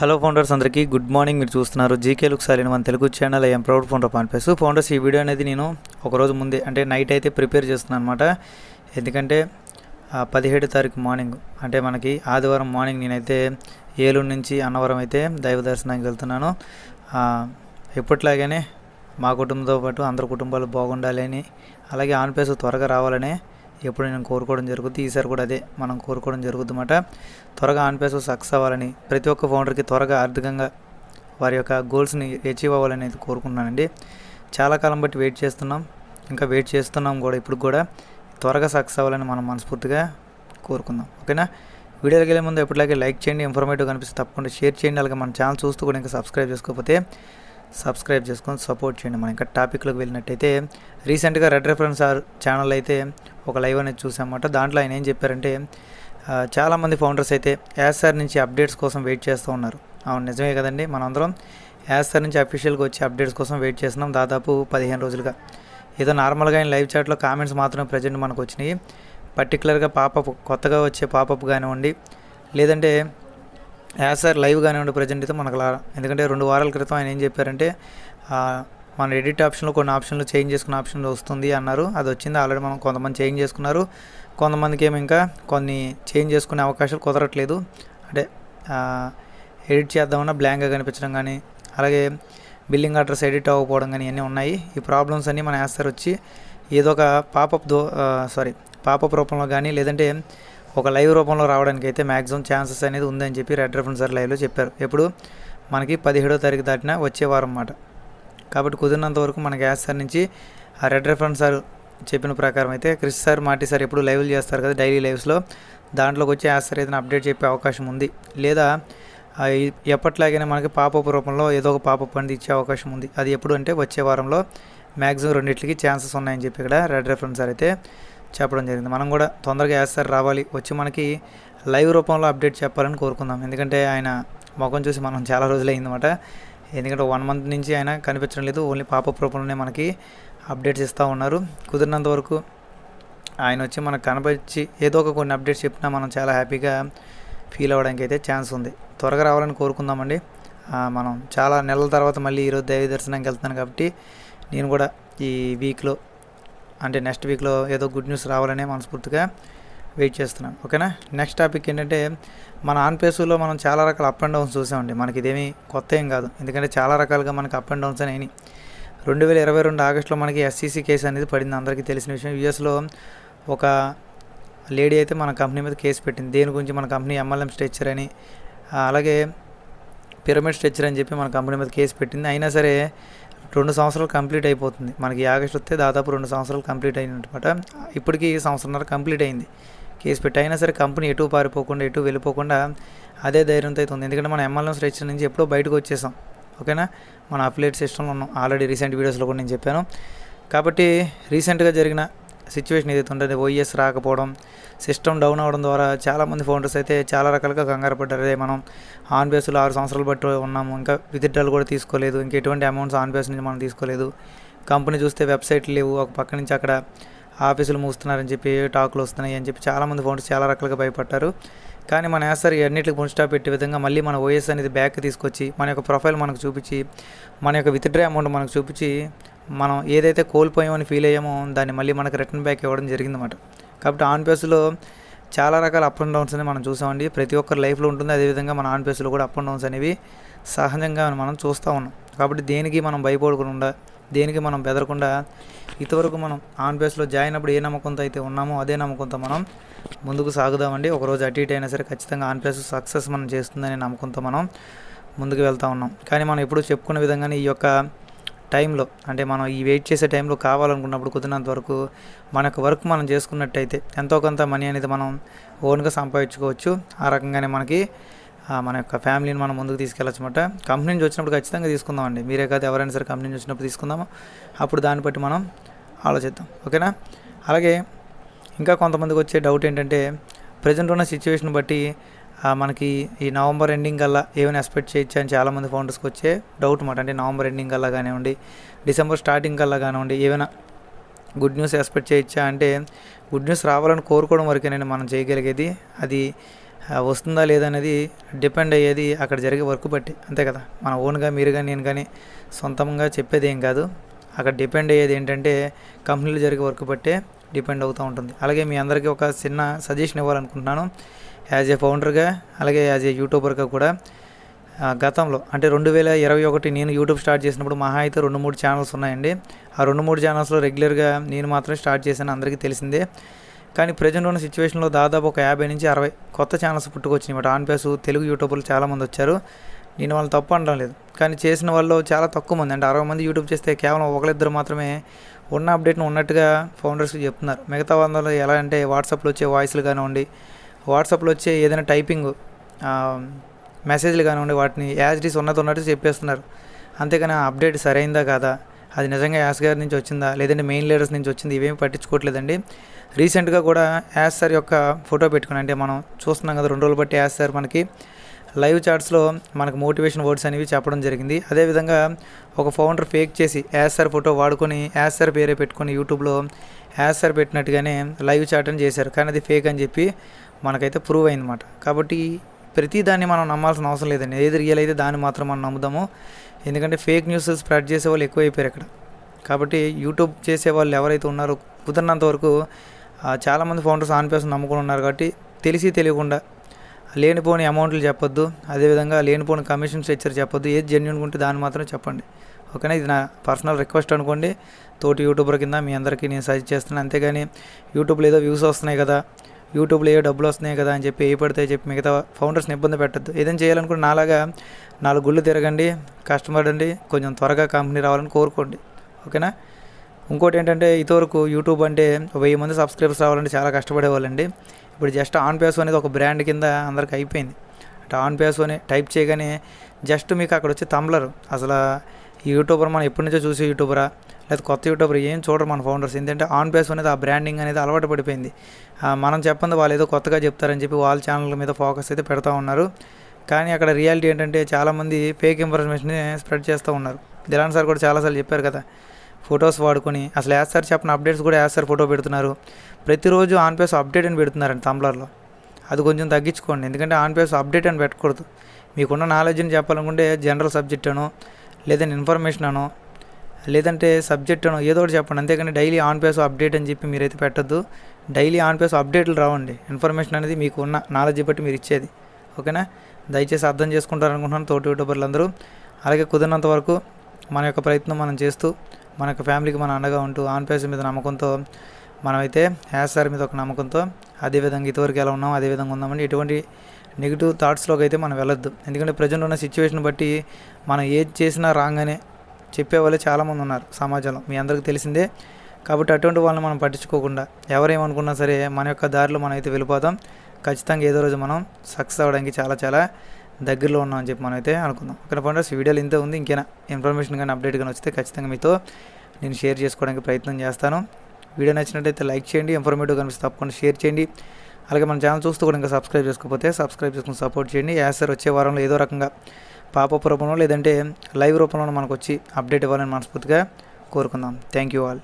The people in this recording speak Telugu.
హలో ఫౌండర్స్ అందరికీ గుడ్ మార్నింగ్. మీరు చూస్తున్నారు జీకే లుక్ సాలిన మన Telugu channel I'm proud founder పాన్పేస్ ఫౌండర్స్ ఈ వీడియో అనేది నేను ఒక రోజు ముందే అంటే నైట్ అయితే ప్రిపేర్ చేస్తున్నాను అనమాట ఎందుకంటే పదిహేడు తారీఖు మార్నింగ్ అంటే మనకి ఆదివారం మార్నింగ్ నేనైతే ఏలూరు నుంచి అన్నవరం అయితే దైవ దర్శనానికి వెళ్తున్నాను. ఎప్పట్లాగానే మా కుటుంబంతో పాటు అందరి కుటుంబాలు బాగుండాలి అని అలాగే ఆన్ పేస్ త్వరగా రావాలని ఎప్పుడు నేను కోరుకోవడం జరుగుతుంది ఈసారి కూడా అదే మనం కోరుకోవడం జరుగుతుందన్నమాట త్వరగా ఆన్పేస్ సక్సెస్ అవ్వాలని ప్రతి ఒక్క ఫౌండర్కి త్వరగా ఆర్థికంగా వారి యొక్క గోల్స్ని అచీవ్ అవ్వాలని అయితే కోరుకుంటున్నానండి. చాలా కాలం బట్టి వెయిట్ చేస్తున్నాం. ఇంకా వెయిట్ చేస్తున్నాం కూడా ఇప్పుడు కూడా. త్వరగా సక్సెస్ అవ్వాలని మనం మనస్ఫూర్తిగా కోరుకుందాం. ఓకేనా? వీడియోకి వెళ్ళే ముందు ఎప్పటిలాగే లైక్ చేయండి. ఇన్ఫర్మేటివ్ కనిపిస్తే తప్పకుండా షేర్ చేయండి. అలాగే మన ఛానల్ చూస్తూ కూడా ఇంకా సబ్స్క్రైబ్ చేసుకోకపోతే సబ్స్క్రైబ్ చేసుకొని సపోర్ట్ చేయండి. మనం ఇంకా టాపిక్లోకి వెళ్ళినట్టయితే రీసెంట్గా రెడ్ రెఫరెన్స్ ఆర్ ఛానల్ అయితే ఒక లైవ్ అనేది చూసామన్నమాట. దాంట్లో ఆయన ఏం చెప్పారంటే చాలామంది ఫౌండర్స్ అయితే యాసార్ నుంచి అప్డేట్స్ కోసం వెయిట్ చేస్తూ ఉన్నారు. అవును నిజమే కదండి. మనందరం యాసార్ నుంచి అఫీషియల్గా వచ్చి అప్డేట్స్ కోసం వెయిట్ చేస్తున్నాం దాదాపు పదిహేను రోజులుగా. ఏదో నార్మల్గా ఆయన లైవ్ చాట్లో కామెంట్స్ మాత్రమే ప్రజెంట్ మనకు వచ్చినాయి. పర్టికులర్గా పాపప్ కొత్తగా వచ్చే పాపప్ కానివ్వండి లేదంటే యాజ్ సార్ లైవ్ కానివ్వండి ప్రజెంట్ అయితే మనకు లా ఎందుకంటే రెండు వారాల క్రితం ఆయన ఏం చెప్పారంటే మన ఎడిట్ ఆప్షన్లో కొన్ని ఆప్షన్లు చేంజ్ చేసుకున్న ఆప్షన్ వస్తుంది అన్నారు. అది వచ్చింది. ఆల్రెడీ మనం కొంతమంది చేంజ్ చేసుకున్నారు. కొంతమందికి ఏమో ఇంకా కొన్ని చేంజ్ చేసుకునే అవకాశాలు కుదరట్లేదు. అంటే ఎడిట్ చేద్దామన్నా బ్లాంక్గా కనిపించడం కానీ అలాగే బిల్లింగ్ అడ్రస్ ఎడిట్ అవ్వకపోవడం కానీ ఇవన్నీ ఉన్నాయి. ఈ ప్రాబ్లమ్స్ అన్నీ మన యాస్తారు వచ్చి ఏదో ఒక పాపప్ దో సారీ పాపప్ రూపంలో కానీ లేదంటే ఒక లైవ్ రూపంలో రావడానికి అయితే మ్యాక్సిమం ఛాన్సెస్ అనేది ఉందని చెప్పి రెడ్ రెఫరెన్స్ సార్ లైవ్లో చెప్పారు. ఎప్పుడు? మనకి పదిహేడో తారీఖు దాటిన వచ్చే వారం అన్నమాట కాబట్టి కుదిరినంత వరకు మనకి గ్యాస్ సార్ నుంచి ఆ రెడ్ రెఫరెన్స్ సార్ చెప్పిన ప్రకారం అయితే క్రిష్ సార్ మాటి సార్ ఎప్పుడు లైవ్లు చేస్తారు కదా డైలీ లైవ్స్లో. దాంట్లోకి వచ్చి యాస్ సార్ ఏదైనా అప్డేట్ చెప్పే అవకాశం ఉంది. లేదా ఎప్పట్లాగైనా మనకి పాపప్ రూపంలో ఏదో ఒక పాపప్ అనేది ఇచ్చే అవకాశం ఉంది. అది ఎప్పుడు అంటే వచ్చే వారంలో మ్యాక్సిమం రెండింటికి ఛాన్సెస్ ఉన్నాయని చెప్పి ఇక్కడ రెడ్ రెఫరెన్స్ సార్ అయితే చెప్పడం జరిగింది. మనం కూడా తొందరగా వేస్తారు రావాలి. వచ్చి మనకి లైవ్ రూపంలో అప్డేట్ చెప్పాలని కోరుకుందాం. ఎందుకంటే ఆయన ముఖం చూసి మనం చాలా రోజులు అయిందన్నమాట ఎందుకంటే వన్ మంత్ నుంచి ఆయన కనిపించడం లేదు. ఓన్లీ పాపప్ రూపంలోనే మనకి అప్డేట్స్ ఇస్తూ ఉన్నారు. కుదిరినంత వరకు ఆయన వచ్చి మనకు కనపరిచి ఏదో ఒక కొన్ని అప్డేట్స్ చెప్పినా మనం చాలా హ్యాపీగా ఫీల్ అవ్వడానికి అయితే ఛాన్స్ ఉంది. త్వరగా రావాలని కోరుకుందామండి. మనం చాలా నెలల తర్వాత మళ్ళీ ఈరోజు దైవ దర్శనానికి వెళ్తున్నాను కాబట్టి నేను కూడా ఈ వీక్లో అంటే నెక్స్ట్ వీక్లో ఏదో గుడ్ న్యూస్ రావాలనే మనస్ఫూర్తిగా వెయిట్ చేస్తున్నాను. ఓకేనా నెక్స్ట్ టాపిక్ ఏంటంటే మన ఆన్పేసులో మనం చాలా రకాల అప్ అండ్ డౌన్స్ చూసామండి. మనకి ఇదేమీ కొత్త ఏం కాదు. ఎందుకంటే చాలా రకాలుగా మనకి అప్ అండ్ డౌన్స్ అని రెండు వేల ఇరవై రెండు ఆగస్టులో మనకి ఎస్సీసీ కేసు అనేది పడింది. అందరికీ తెలిసిన విషయం యూఎస్లో ఒక లేడీ అయితే మన కంపెనీ మీద కేసు పెట్టింది. దేని గురించి మన కంపెనీ ఎంఎల్ఎం స్ట్రెచ్చర్ అని. అలాగే పిరమిడ్ స్ట్రెచ్చర్ అని చెప్పి మన కంపెనీ మీద కేసు పెట్టింది. అయినా సరే రెండు సంవత్సరాలు కంప్లీట్ అయిపోతుంది. మనకి ఆగస్ట్ వస్తే దాదాపు రెండు సంవత్సరాలు కంప్లీట్ అయినమాట ఇప్పటికీ ఈ సంవత్సరంన్నర కంప్లీట్ అయింది. కేసు పెట్టి అయినా సరే కంపెనీ ఎటు పారిపోకుండా ఎటు వెళ్ళిపోకుండా అదే ధైర్యంతో అవుతుంది ఉంది. ఎందుకంటే మన ఎంఎల్ఎం స్ట్రెచ్చర్ నుంచి ఎప్పుడో బయటకు వచ్చేసాం. ఓకేనా? మన అఫిలేట్ సిస్టంలో ఉన్నాం. ఆల్రెడీ రీసెంట్ వీడియోస్లో కూడా నేను చెప్పాను. కాబట్టి రీసెంట్గా జరిగిన సిచ్యువేషన్ ఏదైతే ఉంటుంది ఓఎస్ రాకపోవడం సిస్టమ్ డౌన్ అవ్వడం ద్వారా చాలామంది ఫౌండర్స్ అయితే చాలా రకాలుగా కంగారు పడ్డారు. అదే మనం ఆన్ బేస్లో ఆరు సంవత్సరాలు బట్టి ఉన్నాము ఇంకా విత్డ్రాలు కూడా తీసుకోలేదు ఇంకా ఎటువంటి అమౌంట్స్ ఆన్ బేస్ నుంచి మనం తీసుకోలేదు. కంపెనీ చూస్తే వెబ్సైట్లు లేవు ఒక పక్క నుంచి అక్కడ ఆఫీసులు మూస్తున్నారని చెప్పి టాకులు వస్తున్నాయి అని చెప్పి చాలామంది ఫౌండర్స్ చాలా రకాలుగా భయపడ్డారు. కానీ మన యాసర్ అన్నిటికి పున్ స్టాప్ పెట్టే విధంగా మళ్ళీ మన ఓఎస్ అనేది బ్యాక్ తీసుకొచ్చి మన యొక్క ప్రొఫైల్ మనకు చూపించి మన యొక్క విత్డ్రా అమౌంట్ మనకు చూపించి మనం ఏదైతే కోల్పోయామని ఫీల్ అయ్యామో దాన్ని మళ్ళీ మనకు రిటర్న్ బ్యాక్ ఇవ్వడం జరిగిందన్నమాట. కాబట్టి ఆన్ పేస్లో చాలా రకాల అప్ అండ్ డౌన్స్ అనేవి మనం చూసామండి. ప్రతి ఒక్కరి లైఫ్లో ఉంటుంది. అదేవిధంగా మన ఆన్ పేస్లో కూడా అప్ అండ్ డౌన్స్ అనేవి సహజంగా మనం చూస్తూ ఉన్నాం. కాబట్టి దేనికి మనం భయపడకుండా దేనికి మనం బెదరకుండా ఇంతవరకు మనం ఆన్ బేస్లో జాయిన్ అప్పుడు ఏ నమ్మకంతో అయితే ఉన్నామో అదే నమ్మకంతో మనం ముందుకు సాగుదామండి. ఒకరోజు అటు ఇటు అయినా సరే ఖచ్చితంగా ఆన్ బేస్ సక్సెస్ మనం చేస్తుందనే నమ్మకంతో మనం ముందుకు వెళ్తూ ఉన్నాం. కానీ మనం ఎప్పుడు చెప్పుకున్న విధంగానే ఈ యొక్క టైంలో అంటే మనం ఈ వెయిట్ చేసే టైంలో కావాలనుకున్నప్పుడు కుదిరినంత వరకు మన యొక్క వర్క్ మనం చేసుకున్నట్టయితే ఎంతో కొంత మనీ అనేది మనం ఓన్గా సంపాదించుకోవచ్చు. ఆ రకంగానే మనకి మన యొక్క ఫ్యామిలీని మనం ముందుకు తీసుకెళ్ళచ్చు అనమాట కంపెనీ నుంచి వచ్చినప్పుడు ఖచ్చితంగా తీసుకుందామండి. మీరే కాదు ఎవరైనా సరే కంపెనీ నుంచి వచ్చినప్పుడు తీసుకుందాము. అప్పుడు దాన్ని బట్టి మనం ఆలోచిద్దాం. ఓకేనా? అలాగే ఇంకా కొంతమందికి వచ్చే డౌట్ ఏంటంటే ప్రజెంట్ ఉన్న సిచ్యువేషన్ బట్టి మనకి ఈ నవంబర్ ఎండింగ్ కల్లా ఏమైనా ఎక్స్పెక్ట్ చేయొచ్చు అని చాలామంది ఫౌండర్స్కి వచ్చే డౌట్ అనమాట అంటే నవంబర్ ఎండింగ్ కల్లా కానివ్వండి డిసెంబర్ స్టార్టింగ్ కల్లా కానివ్వండి ఏమైనా గుడ్ న్యూస్ ఎక్స్పెక్ట్ చేయొచ్చా అంటే గుడ్ న్యూస్ రావాలని కోరుకోవడం వరకేనండి మనం చేయగలిగేది. అది వస్తుందా లేదా అనేది డిపెండ్ అయ్యేది అక్కడ జరిగే వర్క్ బట్టి. అంతే కదా? మన ఓన్గా మీరు కానీ నేను కానీ సొంతంగా చెప్పేది ఏం కాదు. అక్కడ డిపెండ్ అయ్యేది ఏంటంటే కంపెనీలు జరిగే వర్క్ బట్టే డిపెండ్ అవుతూ ఉంటుంది. అలాగే మీ అందరికీ ఒక చిన్న సజెషన్ ఇవ్వాలనుకుంటున్నాను. యాజ్ ఏ ఫౌండర్గా అలాగే యాజ్ ఏ యూట్యూబర్గా కూడా గతంలో అంటే రెండు వేల ఇరవై ఒకటి నేను యూట్యూబ్ స్టార్ట్ చేసినప్పుడు మహా అయితే రెండు మూడు ఛానల్స్ ఉన్నాయండి. ఆ రెండు మూడు ఛానల్స్లో రెగ్యులర్గా నేను మాత్రం స్టార్ట్ చేశాను అందరికీ తెలిసిందే. కానీ ప్రజెంట్ ఉన్న సిచ్యువేషన్లో దాదాపు ఒక యాభై నుంచి అరవై కొత్త ఛానల్స్ పుట్టుకొచ్చినాయి మాట ఆన్ పేసు తెలుగు యూట్యూబర్లు చాలామంది వచ్చారు. నేను వాళ్ళు తప్పు అనడం లేదు. కానీ చేసిన వాళ్ళు చాలా తక్కువ మంది. అంటే అరవై మంది యూట్యూబ్ చేస్తే కేవలం ఒకరిద్దరు మాత్రమే ఉన్న అప్డేట్ను ఉన్నట్టుగా ఫౌండర్స్కి చెప్తున్నారు. మిగతా వందలు ఎలా అంటే వాట్సాప్లో వచ్చే వాయిస్లు కానివ్వండి వాట్సాప్లో వచ్చే ఏదైనా టైపింగ్ మెసేజ్లు కానివ్వండి వాటిని యాజ్ డీస్ ఉన్నది ఉన్నట్టు చెప్పేస్తున్నారు. అంతేకాని ఆ అప్డేట్ సరైందా కాదా? అది నిజంగా యాస్ గారి నుంచి వచ్చిందా? లేదంటే మెయిన్ లీడర్స్ నుంచి వచ్చింది? ఇవేమి పట్టించుకోవట్లేదండి. రీసెంట్గా కూడా యాస్ సార్ యొక్క ఫోటో పెట్టుకుని అంటే మనం చూస్తున్నాం కదా రెండు రోజులు బట్టి యాస్ సార్ మనకి లైవ్ చాట్స్లో మనకు మోటివేషన్ వర్డ్స్ అనేవి చెప్పడం జరిగింది. అదేవిధంగా ఒక ఫౌండర్ ఫేక్ చేసి యాస్ సార్ ఫోటో వాడుకొని యాస్ సార్ పేరే పెట్టుకొని యూట్యూబ్లో యాస్ సార్ పెట్టినట్టుగానే లైవ్ చాట్ అని చేశారు. కానీ అది ఫేక్ అని చెప్పి మనకైతే ప్రూవ్ అయిందన్నమాట. కాబట్టి ప్రతి దాన్ని మనం నమ్మాల్సిన అవసరం లేదండి. ఏది రియల్ అయితే దాన్ని మాత్రం మనం నమ్ముదాము. ఎందుకంటే ఫేక్ న్యూస్ స్ప్రెడ్ చేసే వాళ్ళు ఎక్కువైపోయారు ఇక్కడ. కాబట్టి యూట్యూబ్ చేసే వాళ్ళు ఎవరైతే ఉన్నారో కుదిరినంత వరకు చాలామంది ఫౌండర్స్ ఆన్ పేస్ నమ్ముకుని ఉన్నారు కాబట్టి తెలిసి తెలియకుండా లేనిపోని అమౌంట్లు చెప్పొద్దు. అదేవిధంగా లేనిపోని కమిషన్స్ ఇచ్చారు చెప్పొద్దు. ఏది జెన్యున్ ఉంటే దాన్ని మాత్రం చెప్పండి. ఓకేనా? ఇది నా పర్సనల్ రిక్వెస్ట్ అనుకోండి. తోటి యూట్యూబర్ కింద మీ అందరికీ నేను సజెస్ట్ చేస్తున్నాను. అంతేగాని యూట్యూబ్లో ఏదో వ్యూస్ వస్తున్నాయి కదా యూట్యూబ్లో ఏ డబ్బులు వస్తున్నాయి కదా అని చెప్పి ఏ పడితే చెప్పి మిగతా ఫౌండర్స్ని ఇబ్బంది పెట్టద్దు. ఏదైనా చేయాలనుకుంటే నాలాగా నాలుగు గుళ్ళు తిరగండి కస్టమర్ అండి కొంచెం త్వరగా కంపెనీ రావాలని కోరుకోండి. ఓకేనా? ఇంకోటి ఏంటంటే ఇదివరకు యూట్యూబ్ అంటే వెయ్యి మంది సబ్స్క్రైబర్స్ రావాలంటే చాలా కష్టపడేవాళ్ళండి. ఇప్పుడు జస్ట్ ఆన్ పేస్ అనేది ఒక బ్రాండ్ కింద అందరికి అయిపోయింది. అంటే ఆన్ పేస్ అని టైప్ చేయగానే జస్ట్ మీకు అక్కడ వచ్చి తమ్లర్. అసలు యూట్యూబర్ మనం ఎప్పటి నుంచో చూసే యూట్యూబరా? లేదా కొత్త యూట్యూబర్ ఏం చూడరు మన ఫౌండర్స్ ఎందుకంటే ఆన్ బేస్ అనేది ఆ బ్రాండింగ్ అనేది అలవాటు పడిపోయింది. మనం చెప్పంది వాళ్ళు ఏదో కొత్తగా చెప్తారని చెప్పి వాళ్ళ ఛానల్ మీద ఫోకస్ అయితే పెడతా ఉన్నారు. కానీ అక్కడ రియాలిటీ ఏంటంటే చాలామంది ఫేక్ ఇన్ఫర్మేషన్ స్ప్రెడ్ చేస్తూ ఉన్నారు. దిలాన్ సార్ కూడా చాలాసార్లు చెప్పారు కదా ఫొటోస్ వాడుకొని అసలు యాజ్ సార్ చెప్పిన అప్డేట్స్ కూడా యాజ్ సార్ ఫోటో పెడుతున్నారు. ప్రతిరోజు ఆన్ పేస్ అప్డేట్ అని పెడుతున్నారండి తంబ్లర్లో అది కొంచెం తగ్గించుకోండి. ఎందుకంటే ఆన్ పేస్ అప్డేట్ అని పెట్టకూడదు. మీకున్న నాలెడ్జ్ని చెప్పాలనుకుంటే జనరల్ సబ్జెక్ట్ అనో లేదా ఇన్ఫర్మేషన్ అనో లేదంటే సబ్జెక్ట్ అనో ఏదో ఒకటి చెప్పండి. అంతేకాని డైలీ ఆన్ పేస్ అప్డేట్ అని చెప్పి మీరైతే పెట్టద్దు. డైలీ ఆన్ పేస్ అప్డేట్లు రావండి. ఇన్ఫర్మేషన్ అనేది మీకు ఉన్న నాలెడ్జ్ బట్టి మీరు ఇచ్చేది. ఓకేనా? దయచేసి అర్థం చేసుకుంటారనుకుంటున్నాను తోటి యూట్యూబర్లు అందరూ అలాగే కుదిరినంత వరకు మన యొక్క ప్రయత్నం మనం చేస్తూ మన యొక్క ఫ్యామిలీకి మన అండగా ఉంటూ ఆన్ పేస్ మీద నమ్మకంతో మనమైతే హ్యాష్ సార్ మీద ఒక నమ్మకంతో అదేవిధంగా ఇదివరకు ఎలా ఉన్నాం అదేవిధంగా ఉందామని ఎటువంటి నెగిటివ్ థాట్స్లోకి అయితే మనం వెళ్ళొద్దు. ఎందుకంటే ప్రజెంట్ ఉన్న సిచ్యువేషన్ బట్టి మనం ఏది చేసినా రాగానే చెప్పేవాళ్ళు చాలామంది ఉన్నారు సమాజంలో. మీ అందరికీ తెలిసిందే. కాబట్టి అటువంటి వాళ్ళని మనం పట్టించుకోకుండా ఎవరేమనుకున్నా సరే మన యొక్క దారిలో మనం అయితే వెళ్ళిపోతాం. ఖచ్చితంగా ఏదో రోజు మనం సక్సెస్ అవ్వడానికి చాలా చాలా దగ్గరలో ఉన్నాం అని చెప్పి మనం అయితే అనుకుందాం ఇక్కడ పండుగ వీడియోలు ఇంత ఉంది. ఇంకేనా ఇన్ఫర్మేషన్ కానీ అప్డేట్ కానీ వస్తే ఖచ్చితంగా మీతో నేను షేర్ చేసుకోవడానికి ప్రయత్నం చేస్తాను. వీడియో నచ్చినట్టయితే లైక్ చేయండి. ఇన్ఫర్మేటివ్ కనిపిస్తే తప్పకుండా షేర్ చేయండి. అలాగే మన ఛానల్ చూస్తూ కూడా ఇంకా సబ్స్క్రైబ్ చేసుకోకపోతే సబ్స్క్రైబ్ చేసుకుని సపోర్ట్ చేయండి. యాసర్ సార్ వచ్చే వారంలో ఏదో రకంగా పాపప్ రూపంలో లేదంటే లైవ్ రూపంలో మనకు వచ్చి అప్డేట్ ఇవ్వాలని మనస్ఫూర్తిగా కోరుకుందాం. Thank you all.